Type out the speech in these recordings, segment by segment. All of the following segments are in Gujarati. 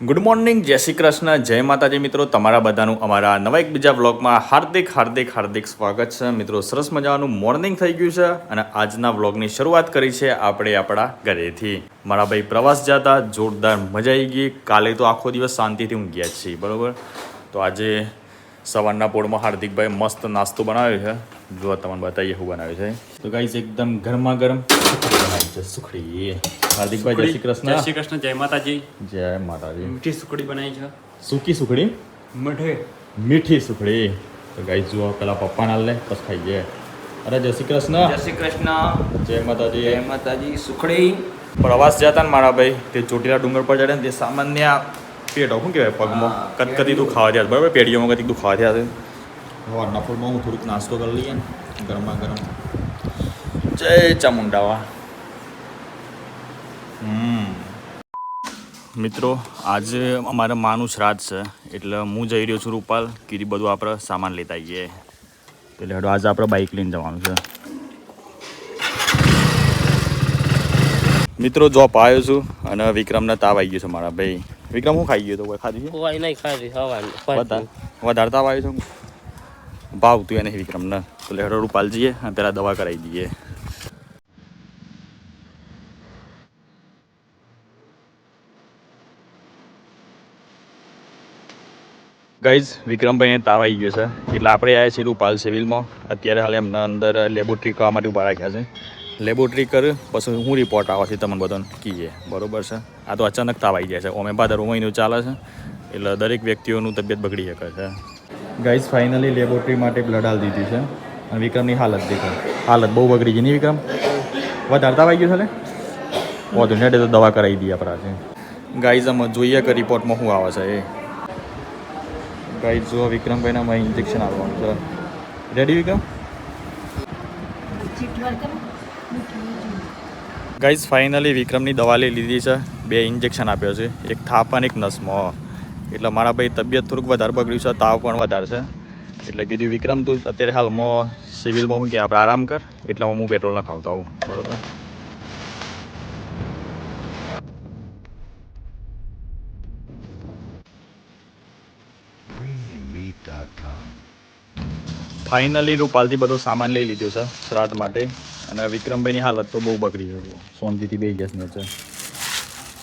ગુડ મોર્નિંગ જય શ્રી કૃષ્ણ, જય માતાજી મિત્રો, તમારા બધાનું અમારા નવા એક બીજા વ્લોગમાં હાર્દિક હાર્દિક હાર્દિક સ્વાગત છે. મિત્રો, સરસ મજાનું મોર્નિંગ થઈ ગયું છે અને આજના વ્લોગની શરૂઆત કરી છે આપણે આપણા ઘરેથી. મારા ભાઈ પ્રવાસ જતા, જોરદાર મજા આવી ગઈ. કાલે તો આખો દિવસ શાંતિથી ઊંઘ્યા ગયા છીએ, બરાબર? તો આજે સવારના પોળમાં હાર્દિકભાઈ મસ્ત નાસ્તો બનાવ્યો છે. જો તમને બતાવીએ શું બનાવ્યું છે. તો ગાઈઝ એકદમ ગરમા ગરમ છે સુખડી. હાર્દિકભાઈ જય શ્રી કૃષ્ણ. જય શ્રી કૃષ્ણ જય માતાજી. જય માતાજી. મીઠી સુખડી બનાવી છે. સૂકી સુખડી? મીઠી. મીઠી સુખડી. તો ગાઈ જુઓ પેલા પપ્પાના લે પછી ખાઈએ અરે જય શ્રી કૃષ્ણ. જય શ્રી કૃષ્ણ. જય માતાજી. જય માતાજી સુખડી. પ્રવાસ જતા ને મારા ભાઈ તે ચોટીલા ડુંગર પર ચડે ને તે સામાન્ય પેટો શું કહેવાય પગમાં? હા, કતકતી તું ખાવા થયા બરાબર? પેઢીઓમાં કદી તું ખાવા થયા છે સવારના ફૂલમાં હું થોડુંક નાસ્તો કરી લઈએ ગરમા ગરમ. જય ચામુંડાવા. મિત્રો આજે અમારે માનું શ્રાદ્ધ છે. એટલે હું જઈ રહ્યો છું રૂપાલ. કીધી બધું આપણે સામાન લેતા આવીએ. એટલે હેડો આજે આપણે બાઇક લઈને જવાનું છે. મિત્રો જોબ આવ્યો છું અને વિક્રમને તાવ આવી ગયો છે મારા ભાઈ. વિક્રમ હું ખાઈ ગયો તો? કોઈ ખાધી છે? વધારે તાવ આવ્યો છે? ભાવતું એને વિક્રમને. તો હેડો રૂપાલ જઈએ અને પેલા દવા કરાવી દઈએ. ગાઈઝ વિક્રમભાઈને તાવ આવી ગયો છે. એટલે આપણે આવ્યા છીએ રૂપાલ સિવિલમાં. અત્યારે હાલ એમના અંદર લેબોરેટરી કરવા માટે ઊભા રાખ્યા છે. લેબોરેટરી કર, પછી હું રિપોર્ટ આવે છે તમને બધાને કહીએ બરોબર છે? આ તો અચાનક તાવ આવી જાય છે. ઓમે ભાદર મહિનો ચાલે છે. એટલે દરેક વ્યક્તિઓનું તબિયત બગડી શકે છે. ગાઈઝ ફાઇનલી લેબોરેટરી માટે બ્લડ હાલ દીધી છે. અને વિક્રમની હાલત દેખો હાલત બહુ બગડી ગઈ નહીં વિક્રમ? વધારે તાવ આવી ગયો છે વધુ નેટે તો દવા કરાવી દઈએ છે ગાઈઝ અમે જોઈએ કે રિપોર્ટમાં શું આવે છે એ. ગાઈઝ જો વિક્રમભાઈના માં ઇન્જેક્શન આપવાનું છે રેડી વિક્રમ ગાઈઝ ફાઇનલી વિક્રમની દવા લઈ લીધી છે. બે ઇન્જેક્શન આપ્યો છે. એક થાપ અને એક નસમાં. એટલે મારા ભાઈ તબિયત થોડુંક વધારે બગડ્યું છે, તાવ પણ વધારે છે. એટલે કીધું, વિક્રમ, તું અત્યારે હાલ મો સિવિલમાં હું કે આપણે આરામ કર. એટલે હું પેટ્રોલ ના ખાવતો આવું. બરોબર? ફાઇનલી રૂપાલથી બધો સામાન લઈ લીધો છે શ્રાદ્ધ માટે. અને વિક્રમભાઈની હાલત તો બહુ બગડી છે. સોનજીથી બે ગેસ ને છે.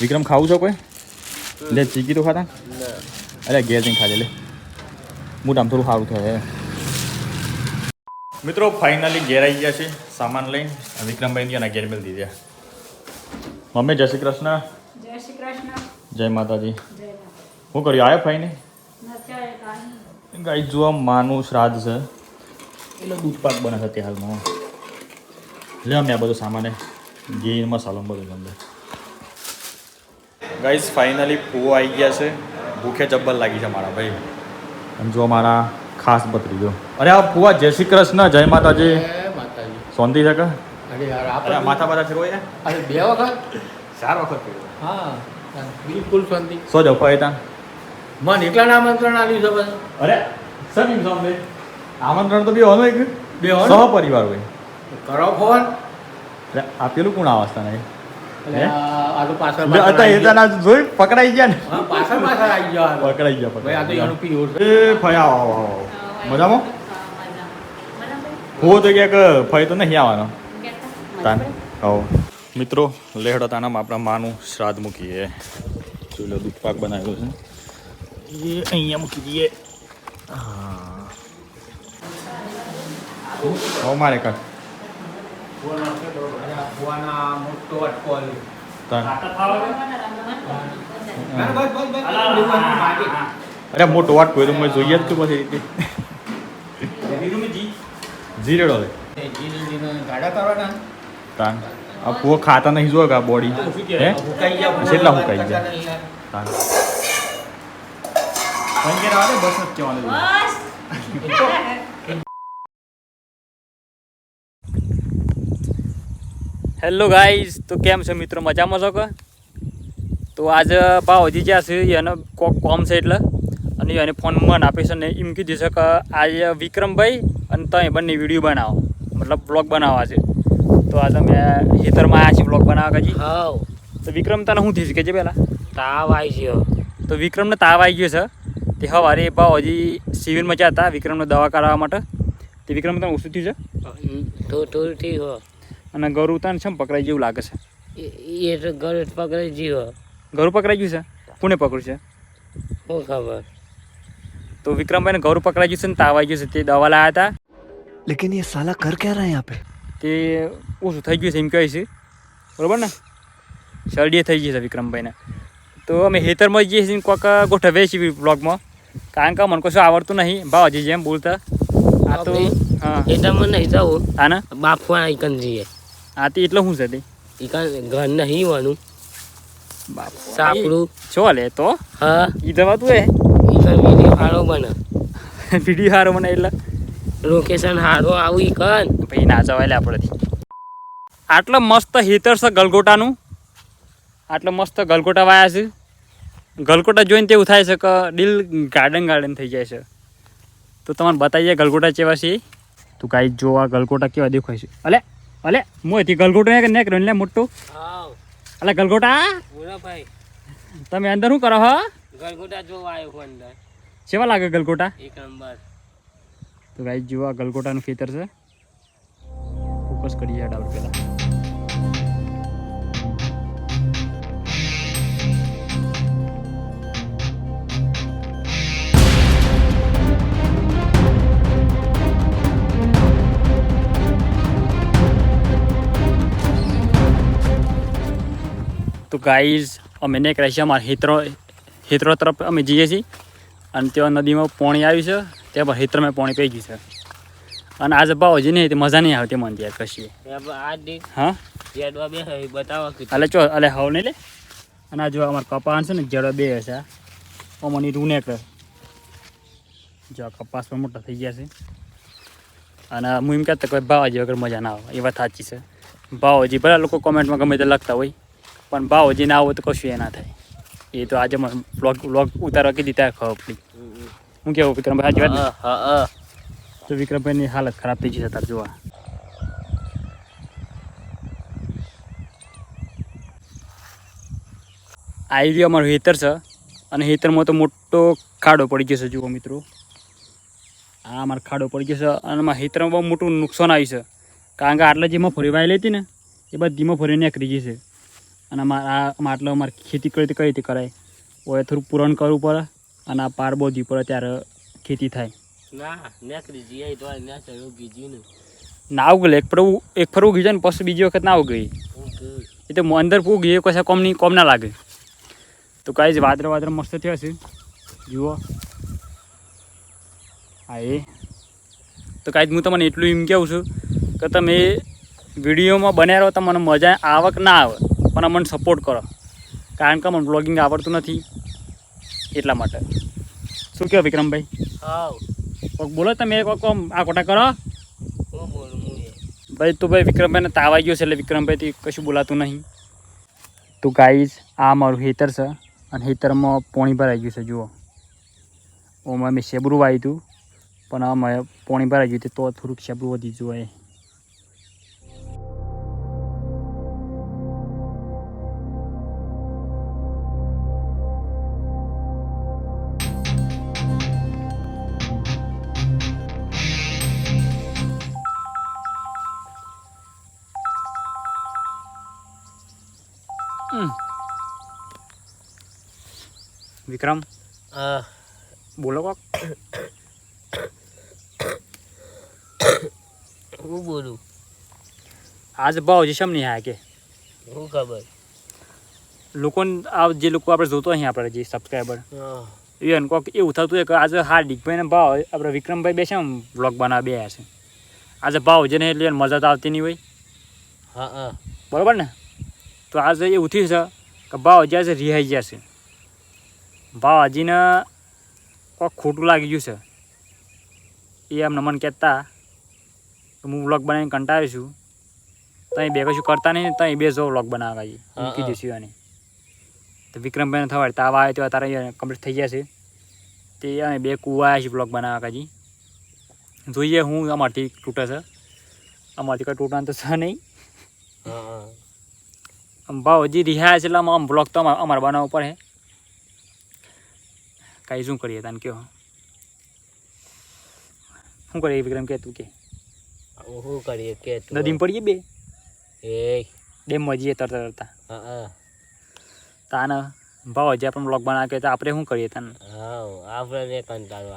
વિક્રમ ખાવું છો કોઈ? લે ચીકી તો ખાતા? અરે ગેસ નહીં ખાજે લે. મોટામ થોડું સારું થાય મિત્રો ફાઇનલી ઘેર આવી ગયા છે સામાન લઈને. વિક્રમભાઈ અને ઘેર મેળ દીધા. મમ્મી જય શ્રી કૃષ્ણ. જય શ્રી કૃષ્ણ. જય માતાજી. શું કર્યું? આવ્યા ફાઈને નથી આવે જો આ માનું શ્રાદ્ધ છે. એટલે દૂધ પાક બને છે તે હાલમાં લે અમે આ બધો સામાન ઘી મસાલો બધું અંદર ગાઈઝ ફાઇનલી પૂવો આવી ગયા છે. ભૂખે જબ્બર લાગી છે મારા ભાઈ. અને જો મારા ખાસ બત્રીજો અરે આ પૂવા જય શ્રી કૃષ્ણ જય માતાજી. સોંધી છે કે? અરે માથા બધા ફેરવાય અરે બે વખત? ચાર વખત ફેરવો હા બિલકુલ સોંધી સો જફા હતા મન એકલાના આમંત્રણ આવ્યું છે બસ. અરે સર છો આમંત્રણ તો બે હોનું એક. બે સહ પરિવાર હોય કરો ફોન. એટલે આ પેલું કોણ આવસ્થા નહીં? આ આ તો પાછળ આવી જોઈ પકડાઈ ગયા ને. પાછળ પાછળ આવી ગયા પકડાઈ ગયા ભાઈ આ તો એનું પીવું એ ફયા આવો આવો આવો. મજામાં? હું તો ક્યાંક ફય તો નહીં આવવાનો. તાને હો મિત્રો લેહડો તાનામાં આપણા માનું શ્રાદ્ધ મૂકીએ. ચૂલો દૂધ પાક બનાવેલો છે. એ અહીંયા મૂકી દઈએ હા મારે કાક મોટો અટકો. અરે મોટો વાટ કોઈ તો મેં જોઈએ જ તું પછી રીતે. જીરો કરવાના તાન. આ પૂરો ખાતા નહીં જોયો કે આ બોડી હે કહેવાય? હુકાઈ. કચાડા તાન. સંકેત આવે બસ જ કહેવાનું હેલો ગાઈઝ તો કેમ છે મિત્રો? મજામાં છો કે? તો આજે ભાવજી જ્યાં છે એને કોક કોમ છે એટલે અને એને ફોન મન આપે છે ને એમ કીધું છે કે આજે વિક્રમભાઈ અને તમે બંને વીડિયો બનાવો. મતલબ બ્લોગ બનાવવા છે. તો આજે મેં ખેતરમાં આવ્યા છીએ બ્લોગ બનાવવા કજી હા તો વિક્રમ તને શું થયું કે છે પહેલાં? તાવ આવી ગયો. તો વિક્રમને તાવ આવી ગયો છે? તે સવારે એ ભાવ હજી સિવિલમાં જ્યાં હતા વિક્રમને દવા કાઢવા માટે. તે વિક્રમ તને ઓછું થયું છે? અને ગરુ તને છે પકડાઈ જેવું લાગે છે? એ તો ગરુ પકડાઈ જીવો ગરુ પકડાઈ ગયું છે? કોને પકડ્યું છે? શું ખબર. તો વિક્રમભાઈને ઘરું પકડાઈ ગયું છે ને તાવ આવી ગયું છે તે દવા લાવ્યા હતા. લેકિન એ સાલા કર ક્યાં રહ્યા આપે? તે ઓછું થઈ ગયું છે એમ કહે છે. બરાબર ને? શરડી થઈ ગઈ છે વિક્રમભાઈને. તો અમે હેતરમાં જઈએ છીએ કોક ગોઠવીએ છીએ બ્લોગમાં કારણ કે મને કશું આવડતું નહીં. ભાવજી જેમ બોલતા. આ તો હા. એ તો મને નહીં જવું. હા ને? બાપવા ઇકન જઈએ. આ તો એટલે શું છે તે? ઇકન ઘર નહીં વાનું બાપ સાપડું છો લે તો. હા. ઈ દવા તું એ વીડિયો સારો બને. વીડિયો સારો બને એટલે. લોકેશન સારું આવું ઇકન પછી ના જવાય લે આપણેથી આટલો મસ્ત હેતર છે ગલગોટાનું. આટલો મસ્ત ગલગોટા વાયા છે. ગલગોટા જોઈને તેવું થાય છે કે દિલ ગાર્ડન ગાર્ડન થઈ જાય છે. તો તમને બતાવીએ ગલકોટા ગલગોટા કેવા છે. તું કાંઈ જો આ ગલકોટા કેવા દેખાય છે. અલે અલે મોથી ગલગોટો ને કર્યો લે મોટું. અલે ગલગોટા? ભાઈ. તમે અંદર શું કરો હો? ગલગોટા જોવા આવ્યો છું અંદર. કેવા લાગે ગલગોટા? એક નંબર. તો ગાઈ જો આ ગલગોટાનું ખેતર છે. ફોકસ કરીએ ડાઉટ પહેલાં. ગાઈઝ અમે ને છે અમારા હિત્રો હિત્રો તરફ અમે જઈએ છીએ. અને ત્યાં નદીમાં પાણી આવ્યું છે તે પર હેત્રમાં પાણી પી ગયું છે. અને આજે ભાવ હજી નહીં તે મજા નહીં આવતી મને ત્યાં કશી. આ દી હા? કે ચો અલે હવ નહીં લે. અને આ જો અમારે કપાસ છે ને જડો બે હશે અમની રૂને કર જો આ કપાસ પણ મોટા થઈ ગયા છે. અને હું એમ કહેતા કોઈ ભાવ હજી વગર મજા ના આવે. એ વાત સાચી છે. ભાવ હજી ભલે લોકો કોમેન્ટમાં ગમે તે લખતા હોય. પણ ભાવ હજી ના આવે તો કશું એ ના થાય. એ તો આજે બ્લોગ બ્લોગ ઉતારવા કીધી ત્યાં ખબર પડી. હું કેવું વિક્રમભાઈ સાચી વાત હા હા તો વિક્રમભાઈની હાલત ખરાબ થઈ જશે તાર જોવા. આ એરિયો અમારું હેતર છે અને હેતરમાં તો મોટો ખાડો પડી ગયો છે જુઓ મિત્રો. આ અમારો ખાડો પડી ગયો છે અને અમારા હેતરમાં બહુ મોટું નુકસાન આવ્યું છે. કારણ કે આટલા જેમાં ફરીવાયેલી હતી ને એ બધી મફરી નીકળી જશે અને આ આમાં આટલા અમારે ખેતી કરી કઈ રીતે કરાય? ઓએ થોડું પૂરણ કરવું પડે અને આ પાર બોધી પડે ત્યારે ખેતી થાય. ના ઉગલે એક ફરવું એક ફરવું ગઈ ને પછી બીજી વખત ના ઉગી. એ તો અંદર પૂગ એ કશા કોમ નહીં કોમ ના લાગે. તો કાંઈ જ વાદળ વાદળ મસ્ત થયા છે. જુઓ. હા એ. તો કાંઈ હું તમને એટલું એમ કહું છું કે તમે વિડીયોમાં બન્યા રહો તો મને મજા આવક ના આવે. પણ મને સપોર્ટ કરો. કારણ કે મને બ્લોગિંગ આવડતું નથી એટલા માટે. શું કહો વિક્રમભાઈ? હા બોલો તમે કોઈક આમ આ ખોટા કરો. એ ભાઈ તો ભાઈ વિક્રમભાઈને તાવ આવી ગયો છે એટલે વિક્રમભાઈથી કશું બોલાતું નહીં. તો ગાઈઝ આ મારું હેતર છે અને હેતરમાં પોણી ભરાઈ ગયું છે જુઓ. ઓમાં મેં શેબરું વાવ્યું હતું પણ આમાં પોણી ભરાઈ ગયું હતું તો થોડુંક શેબરું વધી જોઈએ વિક્રમ? હા. બોલો કોક. હું બોલું? આજ ભાવ જે શમ નહીં આ કે? હું ખબર? લોકોને આ જે લોકો આપણે જોતો અહીં આપણે જે સબસ્ક્રાઈબર એને કોક એવું થતું કે આજે હાર્દિકભાઈને ભાવ આપણે વિક્રમભાઈ બે છે બ્લોગ બનાવવા બે છે. આજે ભાવ છે ને એટલે એને મજા તો આવતી નહીં હોય. હા હા. બરાબર ને? તો આજે એવું થયું છે કે ભાવ જ્યાં આજે રિહાઈ ગયા છે. ભાવ હજીને કોક ખોટું લાગી ગયું છે. એ એમને મને કહેતા તો હું વ્લોગ બનાવીને કંટાળ્યો છું. ત્યાં બે કશું કરતા નહીં ત્યાં બે જો વ્લોગ બનાવવા જઈએ મૂકી હા. દઈશું એને તો વિક્રમભાઈને થવાય તાવ આવે તો તારા કમ્પ્લીટ થઈ ગયા છે તે અમે બે કુવા આવ્યા છે બ્લોગ બનાવવા કાજી. જોઈએ હું અમારથી તૂટે છે. અમારથી કંઈ તૂટવાનું તો છે નહીં. ભાવ હા. ભાવજી રિહાય છે એટલે આમ બ્લોક તો અમા- અમારે બનાવવો પડે. કાંઈ શું કરીએ તને કહો શું કરીએ વિક્રમ કે તું કે? શું કરીએ કે નદીમાં પડીએ બે? એ ડેમમાં જઈએ તરતા તરતા. હા તાને ભાવજી આપણે બ્લોગ બનાવે તો આપણે શું કરીએ તને? આપણે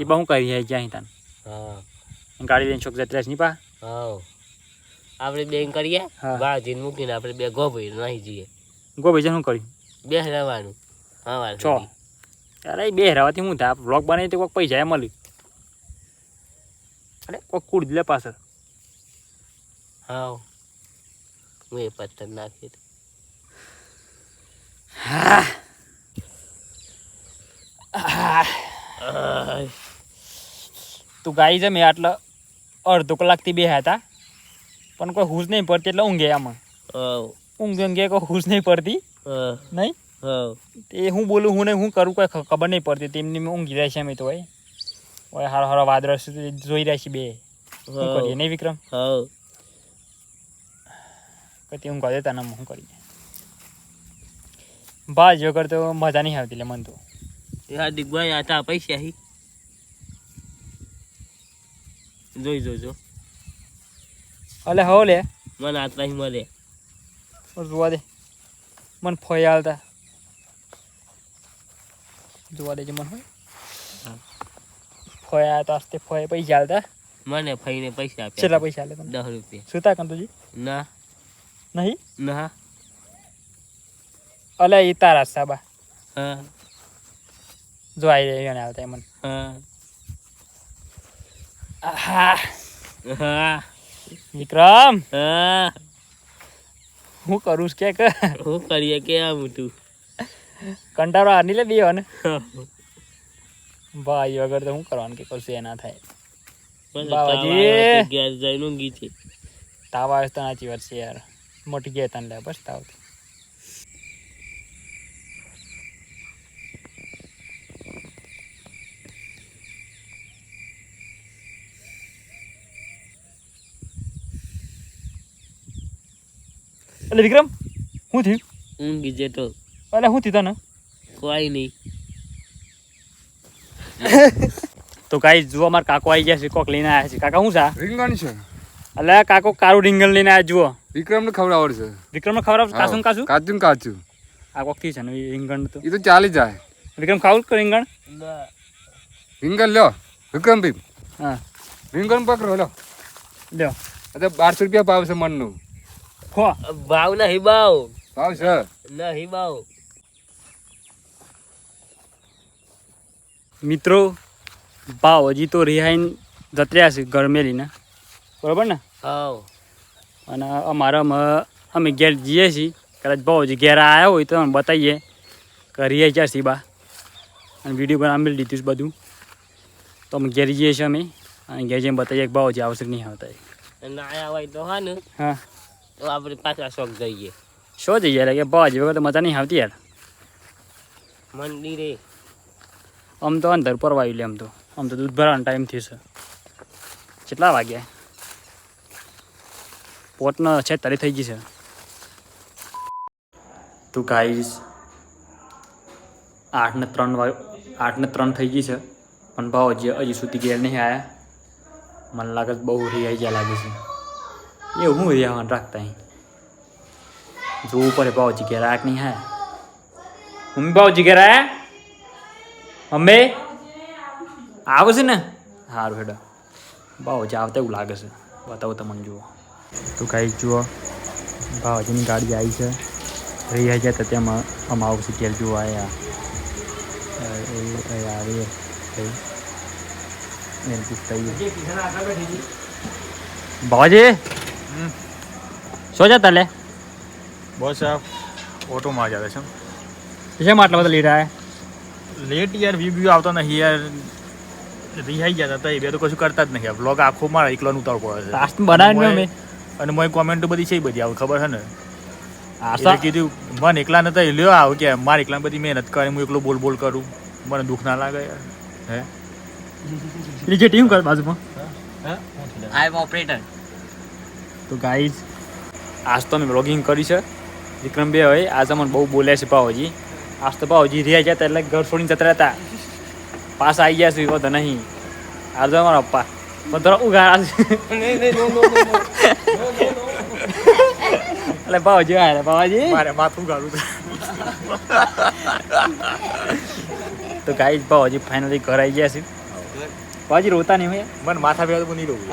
એ બહુ કરીએ જ્યાં તને. હા. ગાડી લઈને છોક જત્રેસની પા. હા. આપણે બેન કરીએ હા. બાજીને મૂકીને આપણે બે ગોભી નહીં જઈએ. ગોભાઈ શું કર્યું? બે રહેવાનું હા છો અરે બે રહેવાથી હું થાય બ્લોગ બનાવી તો કોઈક પૈસા મળી અરે કોઈક કુડ લે પાછળ. હા હું એ પથ્થર નાખી હા. તું ગાઈ છે મેં આટલા અડધો કલાકથી બે હતા. પણ કોઈ હુશ નહીં પડતી એટલે ઊંઘે આમાં. ઊંઘ ઊંઘે કોઈ હુશ નહીં પડતી. નહીં. એ હું બોલું હું નહીં હું કરું કોઈ ખબર નહીં પડતી. તેમની ઊંઘી રહ્યા છે અમે તો હોય ઓય હારો હારો વાદળ જોઈ રહ્યા છીએ બે. શું કરીએ નહીં વિક્રમ? હાવ. કતી ઊંઘ દેતા ના શું કરીએ બાજ વગર તો મજા નહીં આવતી લે મન તો. યાર દિગ્ભાઈ આ તા પૈસા હી જોઈ જોજો અલે હો લે. મને આટલા હી મળે જોવા દે. મને ફોય હાલતા જોવા દેજો મને હોય. ફોય તો આસ્તે ફોય પૈસા આલતા. મને ફઈને પૈસા કેટલા પૈસા આલે તમને 10 રૂપિયા. સુતા કંતુજી ના. નહીં? ના. અલે ઈ તારા સાબા. હા. જો આઈ રે એને હાલતા મને. હા. આહા. હા. વિક્રમ. હા. હું કરું કે? હું કરીએ કે આ મોટું કંટાળો આની લે બીયો ને? ભાઈ વગર તો હું કરવાનું કે કશું એ થાય. બાવાજી. ગેસ જઈને ઊંઘી છે. તાવ આવે તો નાચી વર્ષે યાર. મોટી ગયા તને લે બસ તાવ એટલે વિક્રમ શું થયું? ઊંઘી છે તો હું શું થયું તને કોઈ નહીં. તો કાંઈ જુઓ મારા કાકો આવી ગયા છે કોક લઈને આવ્યા છે. કાકા શું છે રીંગણ છે? એટલે કાકો કારું રીંગણ લઈને આવ્યા જુઓ. વિક્રમ ને ખવડાવડ છે. વિક્રમ ખબર કાશું ને કાશું કાચું? ને કાચું. આ કોકથી છે ને રીંગણ તો. એ તો ચાલી જાય. વિક્રમ ખાવું કે રીંગણ? રીંગણ લ્યો વિક્રમ ભાઈ હા. રીંગણ પકડો લ્યો. લ્યો. અરે બારસો રૂપિયા ભાવ છે મનનું. ખો. ભાવ નહીં ભાવ. ભાવ છે. નહીં ભાવ. મિત્રો ભાવ હજી તો રિહાઈન જત્ર્યા છે ગરમેલીને. બરાબર ને? હા અને અમારામાં અમે ઘેર જઈએ છીએ. કદાચ ભાવ હજી ઘેર આવ્યા હોય તો અમે બતાવીએ કે રિહાઈ ક્યાં છીએ બા. અને વીડિયો બનાવી લીધું છે બધું. તો અમે ઘેર જઈએ છીએ અમે. અને ઘેર જઈને બતાવીએ કે ભાવ હજી આવશે નહીં આવતા. ના આયા હોય તો હા ને. હા. તો આપણે પાછા શોખ જઈએ. શો જઈએ કે ભાવ હજી વગર તો મજા નહીં આવતી યાર. મંદિરે. આમ તો અંદર પરવાયું લે આમ તો. આમ તો દૂધ ભરવાનો ટાઈમ થયો છે. કેટલા વાગ્યા? પોટનો છે તારી થઈ ગઈ છે. તું ગાઈશ આઠ ને ત્રણ આઠ ને ત્રણ થઈ ગઈ છે. પણ ભાવ હજી હજી સુધી ઘેર નહીં આવ્યા મને લાગે બહુ રિયાઈ ગયા લાગે છે. એ હું રિયાવાનું રાખતા અહીં? જોવું પડે ભાવજી ઘેર આઠ નહીં આયા? મમ્મી ભાવજી ઘેર આયા? અમે આવશે છે ને? સારું હેડો. ભાવજી આવતા એવું લાગે છે. બતાવો તમને જુઓ. તો કાંઈ જુઓ ભાવજીની ગાડી આવી છે. રહી આવી જાય તો તેમાં અમે આવશે ઘેર જુઓ આવ્યા આવી. એને પૂછતા ભાવજી? શું જતા લે બસ ઓટોમાં જ આવે છે. કેમ આટલા બધા લીધા આવ્યા લેટ યાર વ્યૂ વ્યૂ આવતો નથી યાર. રિહાઈ ગયા હતા એ બે તો કશું કરતા જ નહીં બ્લોગ આખો મારે એકલાનું ઉતાર પડે છે. લાસ્ટ બનાવી મેં અને મોય કોમેન્ટ બધી છે બધી આવે ખબર છે ને? આશા કીધું મને એકલા નતા લ્યો આવ કે મારે એકલા બધી મહેનત કરે હું એકલો બોલ બોલ કરું. મને દુઃખ ના લાગે યાર. હે? નીચે ટીમ કર બાજુમાં. આઈ એમ ઓપરેટર તો ગાઈઝ આજ તો અમે વ્લોગિંગ કરી છે. વિક્રમભાઈ હોય આજે મને બહુ બોલ્યા છે ભાવજી આજ તો ભાવજી રહ્યા જતા એટલે ઘર છોડીને જતા રહેતા. પાસ આવી ગયા છે વધુ નહીં આ તો મારા પપ્પા. બધા ઉઘાડા છે. એટલે ભાવજી આવ્યા ભાવજી મારે માથું ગાળું તો ગાઈ ભાવજી ફાઇનલી ઘર આવી ગયા છે. ભાવજી રોતા નહીં હોય? મને માથા ભેગા તો નહીં રોવું.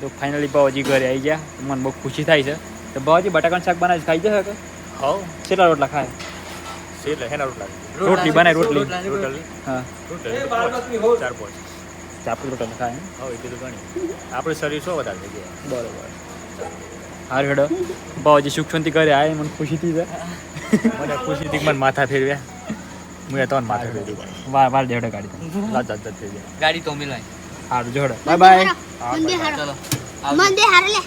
તો ફાઇનલી ભાવજી ઘરે આવી ગયા. મને બહુ ખુશી થાય છે. તો ભાવજી બટાકાનું શાક બનાવી ખાઈ જશે કે? હા કેટલા રોટલા ખાય? છે હેના રોટલા? રોટલી બનાવી રોટલી. રોટલી હા. રોટલી ચાર પાંચ. ચાપડી રોટલા ખાય હા હવે તો ઘણી આપણે શરીર શું વધારે થઈ ગયા. બરોબર. હાર હેડો. ભાવજી સુખ શાંતિ કરે આવે મને ખુશી થઈ જાય મને ખુશી થઈ મને માથા ફેરવ્યા મેં તો માથા ફેરવ્યું વાર વાર દેવડે ગાડી લાત જાત થઈ જાય. ગાડી તો મિલાય હારું જોડે બાય બાય. ચલો. મંદિર હારે લે.